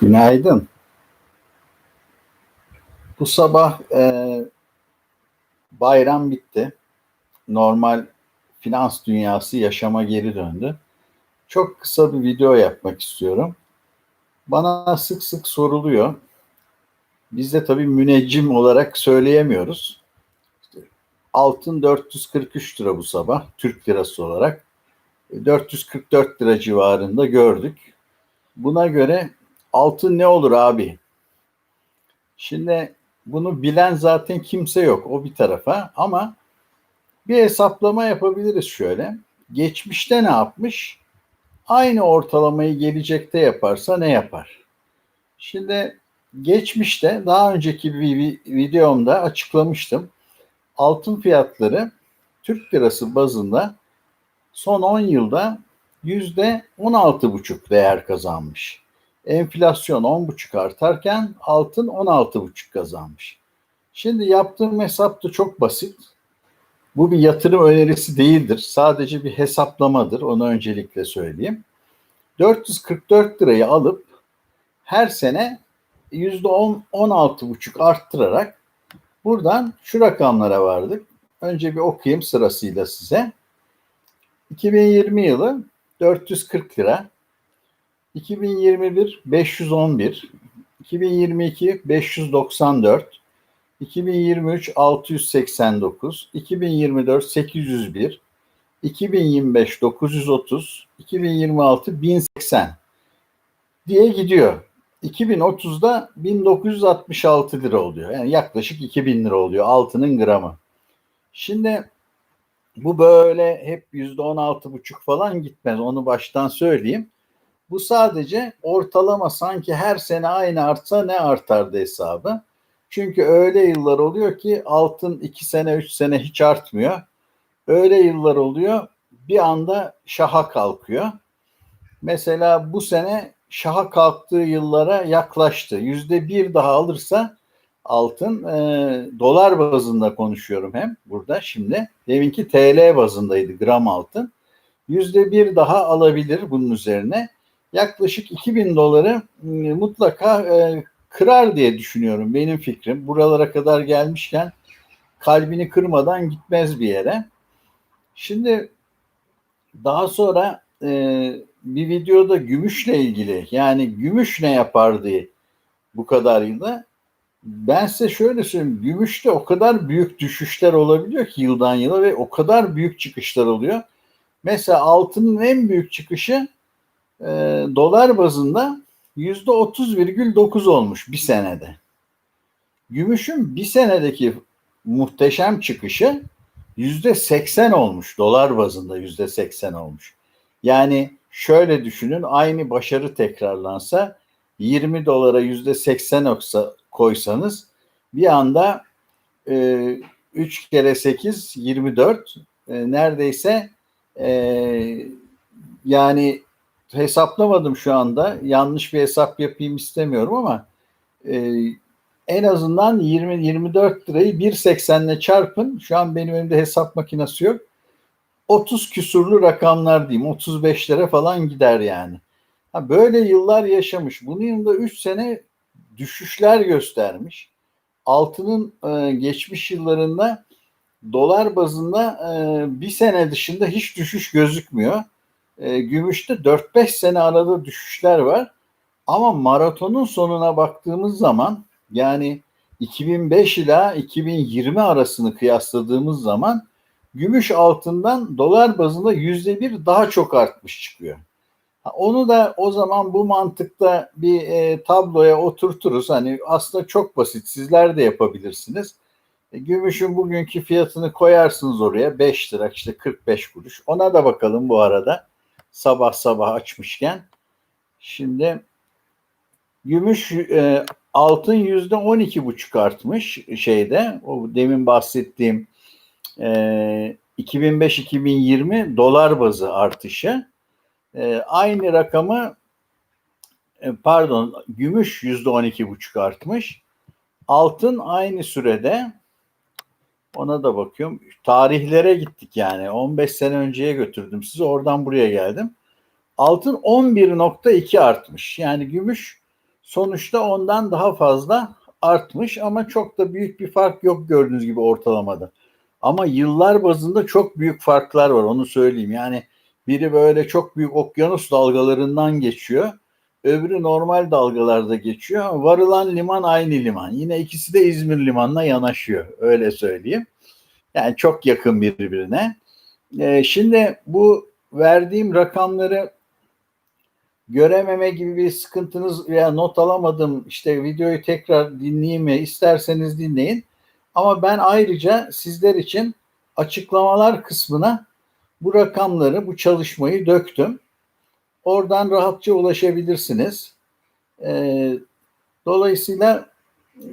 Günaydın. Bu sabah e, bayram bitti. Normal finans dünyası yaşama geri döndü. Çok kısa bir video yapmak istiyorum. Bana sık sık soruluyor. Biz de tabii müneccim olarak söyleyemiyoruz. İşte altın 443 lira bu sabah Türk lirası olarak. 444 lira civarında gördük. Buna göre altın ne olur abi? Şimdi bunu bilen zaten kimse yok o bir tarafa ama bir hesaplama yapabiliriz şöyle. Geçmişte ne yapmış? Aynı ortalamayı gelecekte yaparsa ne yapar? Şimdi geçmişte daha önceki bir videomda açıklamıştım. Altın fiyatları Türk lirası bazında son 10 yılda yüzde 16,5 değer kazanmış. Enflasyon 10,5 artarken altın 16,5 kazanmış. Şimdi yaptığım hesap da çok basit. Bu bir yatırım önerisi değildir. Sadece bir hesaplamadır. Onu öncelikle söyleyeyim. 444 lirayı alıp her sene %10 16,5 arttırarak buradan şu rakamlara vardık. Önce bir okuyayım sırasıyla size. 2020 yılı 440 lira. 2021 511, 2022 594, 2023 689, 2024 801, 2025 930, 2026 1080 diye gidiyor. 2030'da 1966 lira oluyor. Yani yaklaşık 2000 lira oluyor altının gramı. Şimdi bu böyle hep yüzde on altı buçuk falan gitmez. Onu baştan söyleyeyim. Bu sadece ortalama sanki her sene aynı artsa ne artardı hesabı. Çünkü öyle yıllar oluyor ki altın iki sene üç sene hiç artmıyor. Öyle yıllar oluyor bir anda şaha kalkıyor. Mesela bu sene şaha kalktığı yıllara yaklaştı. Yüzde bir daha alırsa altın e, dolar bazında konuşuyorum hem burada şimdi. Deminki TL bazındaydı gram altın. Yüzde bir daha alabilir bunun üzerine. Yaklaşık 2000 doları e, mutlaka e, kırar diye düşünüyorum benim fikrim. Buralara kadar gelmişken kalbini kırmadan gitmez bir yere. Şimdi daha sonra e, bir videoda gümüşle ilgili yani gümüş ne yapardı bu kadar yılda ben size şöyle söyleyeyim. Gümüşte o kadar büyük düşüşler olabiliyor ki yıldan yıla ve o kadar büyük çıkışlar oluyor. Mesela altının en büyük çıkışı e, dolar bazında yüzde 30,9 olmuş bir senede. Gümüşün bir senedeki muhteşem çıkışı yüzde 80 olmuş. Dolar bazında yüzde 80 olmuş. Yani şöyle düşünün aynı başarı tekrarlansa 20 dolara yüzde 80 olsa koysanız bir anda e, 3 kere 8 24 e, neredeyse e, yani hesaplamadım şu anda yanlış bir hesap yapayım istemiyorum ama e, en azından 20-24 lirayı 1.80 ile çarpın. Şu an benim elimde hesap makinesi yok. 30 küsurlu rakamlar diyeyim. 35 lira falan gider yani. Ha, böyle yıllar yaşamış. Bunun yanında 3 sene düşüşler göstermiş. Altının e, geçmiş yıllarında dolar bazında e, bir sene dışında hiç düşüş gözükmüyor. E, gümüşte 4-5 sene arada düşüşler var. Ama maratonun sonuna baktığımız zaman yani 2005 ila 2020 arasını kıyasladığımız zaman gümüş altından dolar bazında yüzde bir daha çok artmış çıkıyor. Onu da o zaman bu mantıkta bir e, tabloya oturturuz. Hani aslında çok basit. Sizler de yapabilirsiniz. E, gümüşün bugünkü fiyatını koyarsınız oraya. 5 lira işte 45 kuruş. Ona da bakalım bu arada. Sabah sabah açmışken. Şimdi gümüş e, altın yüzde on iki buçuk artmış şeyde. O demin bahsettiğim e, 2005-2020 dolar bazı artışı. E, aynı rakamı e, pardon gümüş yüzde on iki buçuk artmış. Altın aynı sürede ona da bakıyorum. Tarihlere gittik yani. 15 sene önceye götürdüm sizi. Oradan buraya geldim. Altın 11.2 artmış. Yani gümüş Sonuçta ondan daha fazla artmış ama çok da büyük bir fark yok gördüğünüz gibi ortalamada. Ama yıllar bazında çok büyük farklar var onu söyleyeyim. Yani biri böyle çok büyük okyanus dalgalarından geçiyor. Öbürü normal dalgalarda geçiyor. Varılan liman aynı liman. Yine ikisi de İzmir limanına yanaşıyor. Öyle söyleyeyim. Yani çok yakın birbirine. Ee, şimdi bu verdiğim rakamları görememe gibi bir sıkıntınız veya not alamadım işte videoyu tekrar dinleyeyim mi isterseniz dinleyin. Ama ben ayrıca sizler için açıklamalar kısmına bu rakamları, bu çalışmayı döktüm. Oradan rahatça ulaşabilirsiniz. Ee, dolayısıyla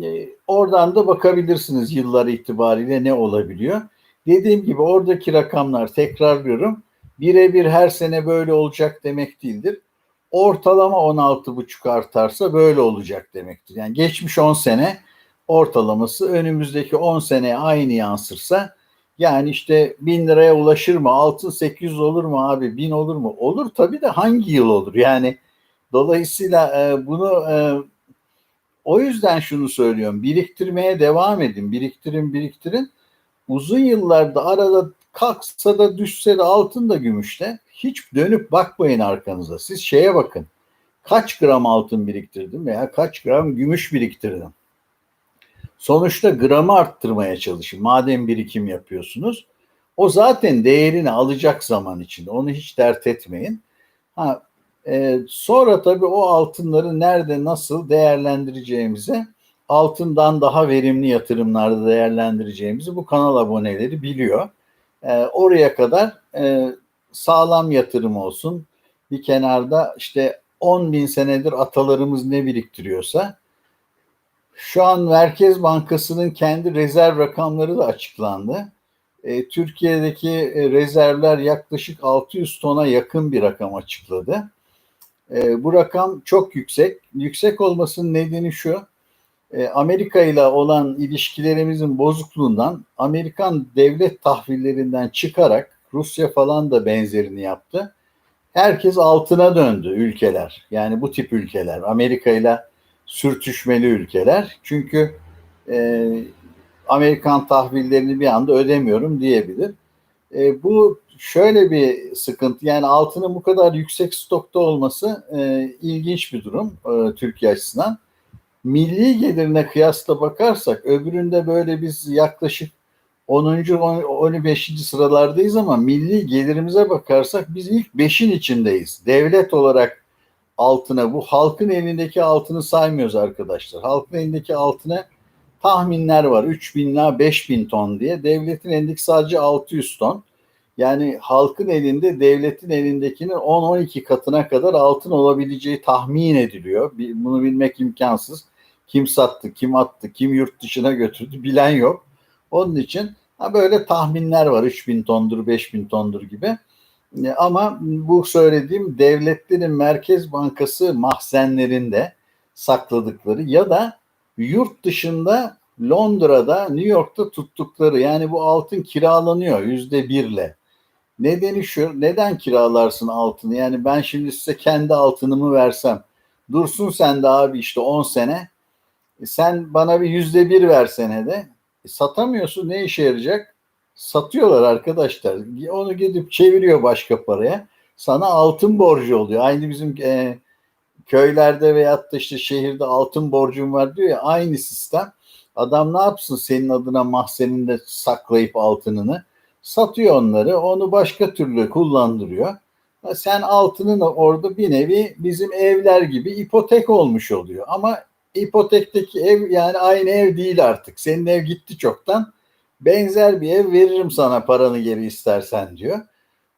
e, oradan da bakabilirsiniz yıllar itibariyle ne olabiliyor. Dediğim gibi oradaki rakamlar tekrarlıyorum. Birebir her sene böyle olacak demek değildir. Ortalama 16,5 artarsa böyle olacak demektir. Yani geçmiş 10 sene ortalaması önümüzdeki 10 seneye aynı yansırsa yani işte 1000 liraya ulaşır mı? Altın 800 olur mu abi? 1000 olur mu? Olur tabii de hangi yıl olur? Yani dolayısıyla e, bunu e, o yüzden şunu söylüyorum. Biriktirmeye devam edin. Biriktirin, biriktirin. Uzun yıllarda arada kalksa da düşse de altın da gümüşte hiç dönüp bakmayın arkanıza. Siz şeye bakın. Kaç gram altın biriktirdim veya kaç gram gümüş biriktirdim. Sonuçta gramı arttırmaya çalışın. Madem birikim yapıyorsunuz. O zaten değerini alacak zaman içinde. Onu hiç dert etmeyin. Ha, e, sonra tabii o altınları nerede nasıl değerlendireceğimizi altından daha verimli yatırımlarda değerlendireceğimizi bu kanal aboneleri biliyor. E, oraya kadar e, sağlam yatırım olsun. Bir kenarda işte 10 bin senedir atalarımız ne biriktiriyorsa şu an Merkez Bankası'nın kendi rezerv rakamları da açıklandı. E, Türkiye'deki e, rezervler yaklaşık 600 tona yakın bir rakam açıkladı. E, bu rakam çok yüksek. Yüksek olmasının nedeni şu. E, Amerika ile olan ilişkilerimizin bozukluğundan Amerikan devlet tahvillerinden çıkarak Rusya falan da benzerini yaptı. Herkes altına döndü ülkeler. Yani bu tip ülkeler. Amerika ile sürtüşmeli ülkeler. Çünkü e, Amerikan tahvillerini bir anda ödemiyorum diyebilir. E, bu şöyle bir sıkıntı yani altının bu kadar yüksek stokta olması e, ilginç bir durum e, Türkiye açısından. Milli gelirine kıyasla bakarsak öbüründe böyle biz yaklaşık 10. 15. sıralardayız ama milli gelirimize bakarsak biz ilk 5'in içindeyiz. Devlet olarak altına bu halkın elindeki altını saymıyoruz arkadaşlar. Halkın elindeki altına tahminler var. 3 bin ila 5 bin ton diye. Devletin elindeki sadece 600 ton. Yani halkın elinde devletin elindekinin 10-12 katına kadar altın olabileceği tahmin ediliyor. Bunu bilmek imkansız. Kim sattı, kim attı, kim yurt dışına götürdü bilen yok. Onun için ha böyle tahminler var. 3 bin tondur, 5 bin tondur gibi. E, ama bu söylediğim devletlerin Merkez Bankası mahzenlerinde sakladıkları ya da yurt dışında Londra'da, New York'ta tuttukları yani bu altın kiralanıyor yüzde birle. Nedeni şu, neden kiralarsın altını? Yani ben şimdi size kendi altınımı versem, dursun sen de abi işte 10 sene, e sen bana bir yüzde bir versene de, e satamıyorsun ne işe yarayacak? Satıyorlar arkadaşlar. Onu gidip çeviriyor başka paraya. Sana altın borcu oluyor. Aynı bizim e, köylerde veyahut da işte şehirde altın borcum var diyor ya aynı sistem. Adam ne yapsın senin adına mahzeninde saklayıp altınını satıyor onları. Onu başka türlü kullandırıyor. Sen altının orada bir nevi bizim evler gibi ipotek olmuş oluyor. Ama ipotekteki ev yani aynı ev değil artık. Senin ev gitti çoktan benzer bir ev veririm sana paranı geri istersen diyor.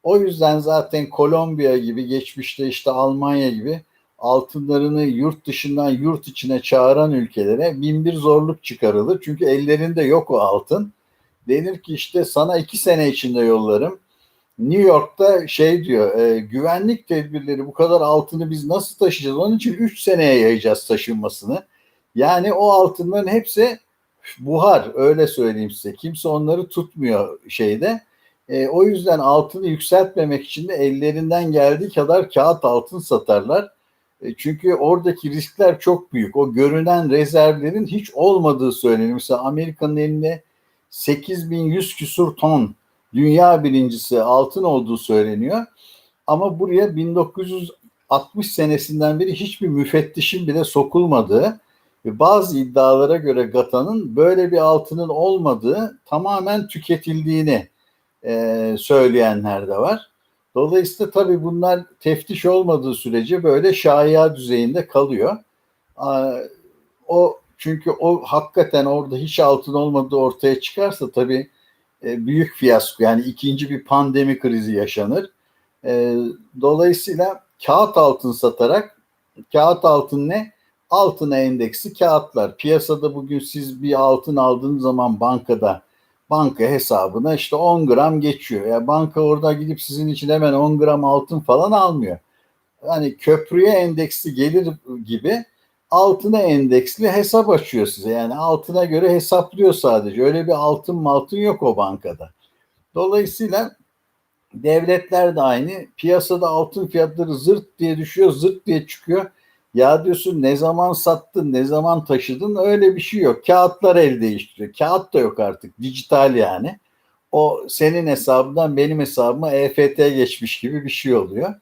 O yüzden zaten Kolombiya gibi geçmişte işte Almanya gibi altınlarını yurt dışından yurt içine çağıran ülkelere bin bir zorluk çıkarılır. Çünkü ellerinde yok o altın. Denir ki işte sana iki sene içinde yollarım. New York'ta şey diyor e, güvenlik tedbirleri bu kadar altını biz nasıl taşıyacağız? Onun için üç seneye yayacağız taşınmasını. Yani o altınların hepsi buhar öyle söyleyeyim size. Kimse onları tutmuyor şeyde. E, o yüzden altını yükseltmemek için de ellerinden geldiği kadar kağıt altın satarlar. E, çünkü oradaki riskler çok büyük. O görünen rezervlerin hiç olmadığı söyleniyor. Mesela Amerika'nın elinde 8100 küsur ton dünya birincisi altın olduğu söyleniyor. Ama buraya 1960 senesinden beri hiçbir müfettişin bile sokulmadığı ve bazı iddialara göre GATA'nın böyle bir altının olmadığı tamamen tüketildiğini e, söyleyenler de var. Dolayısıyla tabii bunlar teftiş olmadığı sürece böyle şaya düzeyinde kalıyor. O çünkü o hakikaten orada hiç altın olmadığı ortaya çıkarsa tabii e, büyük fiyasko yani ikinci bir pandemi krizi yaşanır. E, dolayısıyla kağıt altın satarak kağıt altın ne? Altına endeksi kağıtlar. Piyasada bugün siz bir altın aldığınız zaman bankada banka hesabına işte 10 gram geçiyor. Ya yani banka orada gidip sizin için hemen 10 gram altın falan almıyor. Hani köprüye endeksli gelir gibi altına endeksli hesap açıyor size. Yani altına göre hesaplıyor sadece. Öyle bir altın maltın yok o bankada. Dolayısıyla devletler de aynı. Piyasada altın fiyatları zırt diye düşüyor, zırt diye çıkıyor. Ya diyorsun ne zaman sattın, ne zaman taşıdın öyle bir şey yok. Kağıtlar el değiştiriyor. Kağıt da yok artık. Dijital yani. O senin hesabından benim hesabıma EFT geçmiş gibi bir şey oluyor.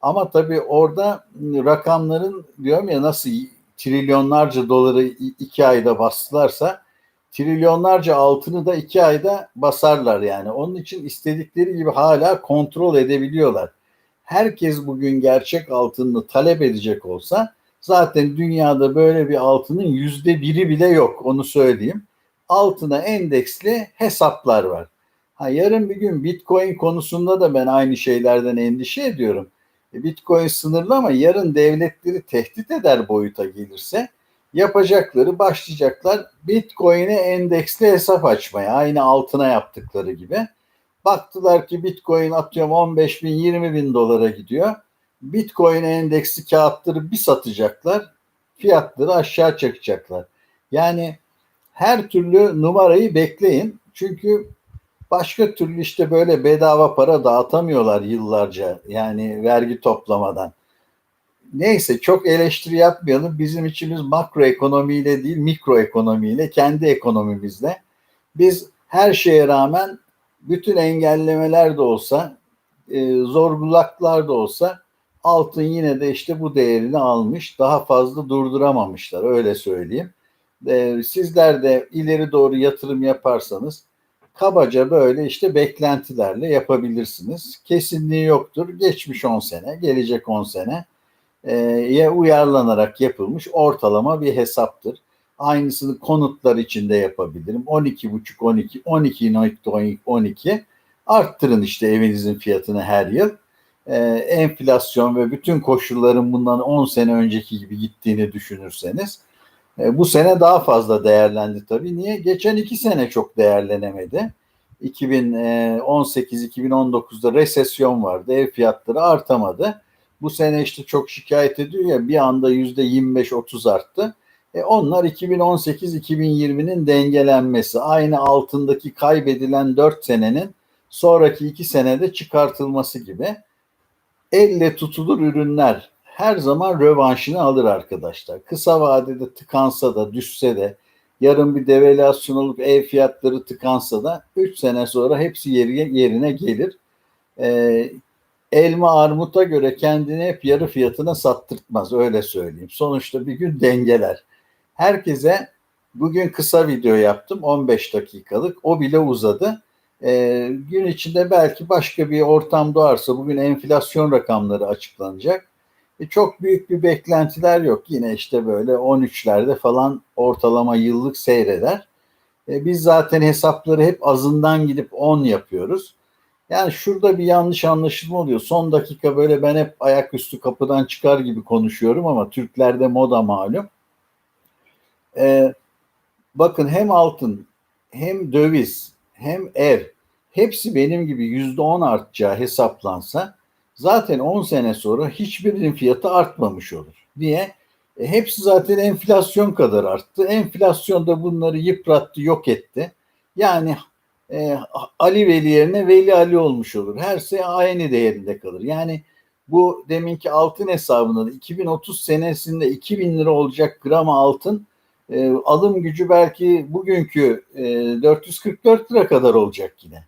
Ama tabii orada rakamların diyorum ya nasıl trilyonlarca doları iki ayda bastılarsa trilyonlarca altını da iki ayda basarlar yani. Onun için istedikleri gibi hala kontrol edebiliyorlar. Herkes bugün gerçek altını talep edecek olsa zaten dünyada böyle bir altının yüzde biri bile yok onu söyleyeyim. Altına endeksli hesaplar var. Ha, yarın bir gün Bitcoin konusunda da ben aynı şeylerden endişe ediyorum. E, Bitcoin sınırlı ama yarın devletleri tehdit eder boyuta gelirse yapacakları başlayacaklar Bitcoin'e endeksli hesap açmaya aynı altına yaptıkları gibi. Baktılar ki Bitcoin atıyorum 15 bin 20 bin dolara gidiyor. Bitcoin endeksli kağıtları bir satacaklar. Fiyatları aşağı çekecekler. Yani her türlü numarayı bekleyin. Çünkü başka türlü işte böyle bedava para dağıtamıyorlar yıllarca. Yani vergi toplamadan. Neyse çok eleştiri yapmayalım. Bizim içimiz makro ekonomiyle değil mikro ekonomiyle, kendi ekonomimizle. Biz her şeye rağmen bütün engellemeler de olsa, e, zorluklar da olsa altın yine de işte bu değerini almış. Daha fazla durduramamışlar öyle söyleyeyim. E, sizler de ileri doğru yatırım yaparsanız kabaca böyle işte beklentilerle yapabilirsiniz. Kesinliği yoktur. Geçmiş 10 sene, gelecek 10 sene e, uyarlanarak yapılmış ortalama bir hesaptır. Aynısını konutlar içinde yapabilirim. 12,5 12 12 12 arttırın işte evinizin fiyatını her yıl. Ee, enflasyon ve bütün koşulların bundan 10 sene önceki gibi gittiğini düşünürseniz e, bu sene daha fazla değerlendi tabii. Niye? Geçen iki sene çok değerlenemedi. 2018-2019'da resesyon vardı. Ev fiyatları artamadı. Bu sene işte çok şikayet ediyor ya bir anda yüzde 25-30 arttı. E onlar 2018-2020'nin dengelenmesi. Aynı altındaki kaybedilen 4 senenin sonraki 2 senede çıkartılması gibi. Elle tutulur ürünler her zaman rövanşını alır arkadaşlar. Kısa vadede tıkansa da düşse de yarın bir devalüasyon olup ev fiyatları tıkansa da 3 sene sonra hepsi yerine gelir. Ee, elma armuta göre kendini hep yarı fiyatına sattırtmaz öyle söyleyeyim. Sonuçta bir gün dengeler. Herkese bugün kısa video yaptım 15 dakikalık o bile uzadı. Ee, gün içinde belki başka bir ortam doğarsa bugün enflasyon rakamları açıklanacak. E, çok büyük bir beklentiler yok. Yine işte böyle 13'lerde falan ortalama yıllık seyreder. E, biz zaten hesapları hep azından gidip 10 yapıyoruz. Yani şurada bir yanlış anlaşılma oluyor. Son dakika böyle ben hep ayaküstü kapıdan çıkar gibi konuşuyorum ama Türklerde moda malum. Ee, bakın hem altın hem döviz hem ev hepsi benim gibi yüzde on artacağı hesaplansa zaten 10 sene sonra hiçbirinin fiyatı artmamış olur. Niye? E, hepsi zaten enflasyon kadar arttı. Enflasyon da bunları yıprattı, yok etti. Yani e, Ali Veli yerine Veli Ali olmuş olur. Her şey aynı değerinde kalır. Yani Bu deminki altın hesabında da 2030 senesinde 2000 lira olacak gram altın e, alım gücü belki bugünkü e, 444 lira kadar olacak yine.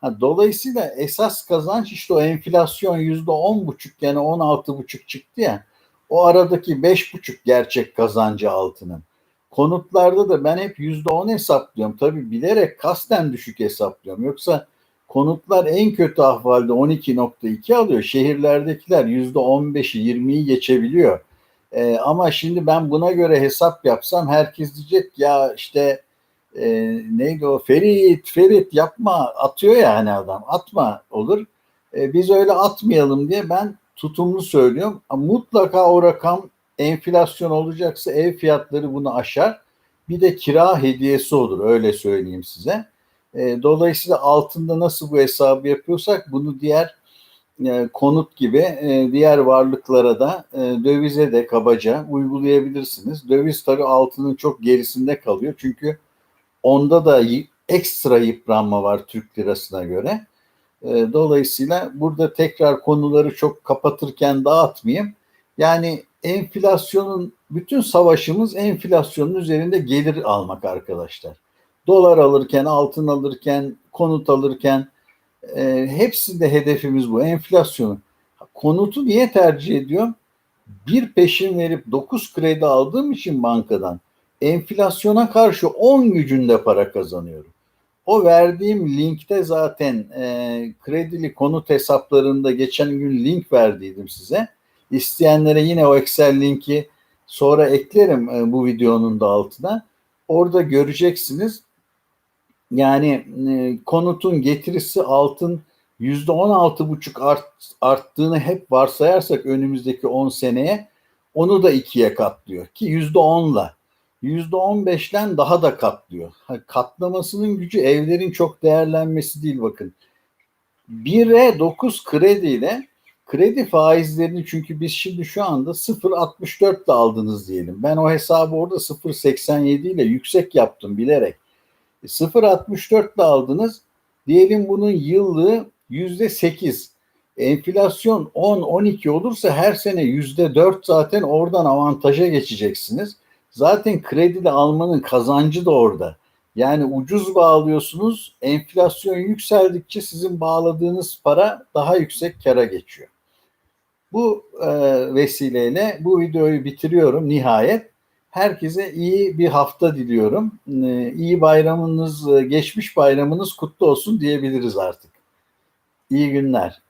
Ha, dolayısıyla esas kazanç işte o enflasyon yüzde on buçuk yani on altı buçuk çıktı ya o aradaki beş buçuk gerçek kazancı altının. Konutlarda da ben hep yüzde on hesaplıyorum. Tabii bilerek kasten düşük hesaplıyorum. Yoksa konutlar en kötü ahvalde 12.2 alıyor. Şehirlerdekiler yüzde 15'i 20'yi geçebiliyor. Ee, ama şimdi ben buna göre hesap yapsam herkes diyecek ya işte e, neydi o Ferit Ferit yapma atıyor ya hani adam atma olur. E, biz öyle atmayalım diye ben tutumlu söylüyorum. Mutlaka o rakam enflasyon olacaksa ev fiyatları bunu aşar. Bir de kira hediyesi olur öyle söyleyeyim size. E, dolayısıyla altında nasıl bu hesabı yapıyorsak bunu diğer e, konut gibi e, diğer varlıklara da e, dövize de kabaca uygulayabilirsiniz. Döviz tabii altının çok gerisinde kalıyor. Çünkü onda da ekstra yıpranma var Türk lirasına göre. Dolayısıyla burada tekrar konuları çok kapatırken dağıtmayayım. Yani enflasyonun bütün savaşımız enflasyonun üzerinde gelir almak arkadaşlar. Dolar alırken, altın alırken, konut alırken e, hepsinde hedefimiz bu enflasyonu. Konutu niye tercih ediyorum? Bir peşin verip 9 kredi aldığım için bankadan enflasyona karşı 10 gücünde para kazanıyorum. O verdiğim linkte zaten e, kredili konut hesaplarında geçen gün link verdiydim size. İsteyenlere yine o Excel linki sonra eklerim e, bu videonun da altına. Orada göreceksiniz. Yani e, konutun getirisi altın yüzde on altı buçuk arttığını hep varsayarsak önümüzdeki 10 seneye onu da ikiye katlıyor ki yüzde onla yüzde on beşten daha da katlıyor. Katlamasının gücü evlerin çok değerlenmesi değil bakın. 1'e 9 krediyle kredi faizlerini çünkü biz şimdi şu anda 0.64 ile aldınız diyelim. Ben o hesabı orada 0.87 ile yüksek yaptım bilerek. 0.64 ile aldınız. Diyelim bunun yıllığı yüzde 8. Enflasyon 10-12 olursa her sene yüzde 4 zaten oradan avantaja geçeceksiniz. Zaten kredi almanın kazancı da orada. Yani ucuz bağlıyorsunuz, enflasyon yükseldikçe sizin bağladığınız para daha yüksek kara geçiyor. Bu e, vesileyle bu videoyu bitiriyorum nihayet. Herkese iyi bir hafta diliyorum. E, iyi bayramınız, e, geçmiş bayramınız kutlu olsun diyebiliriz artık. İyi günler.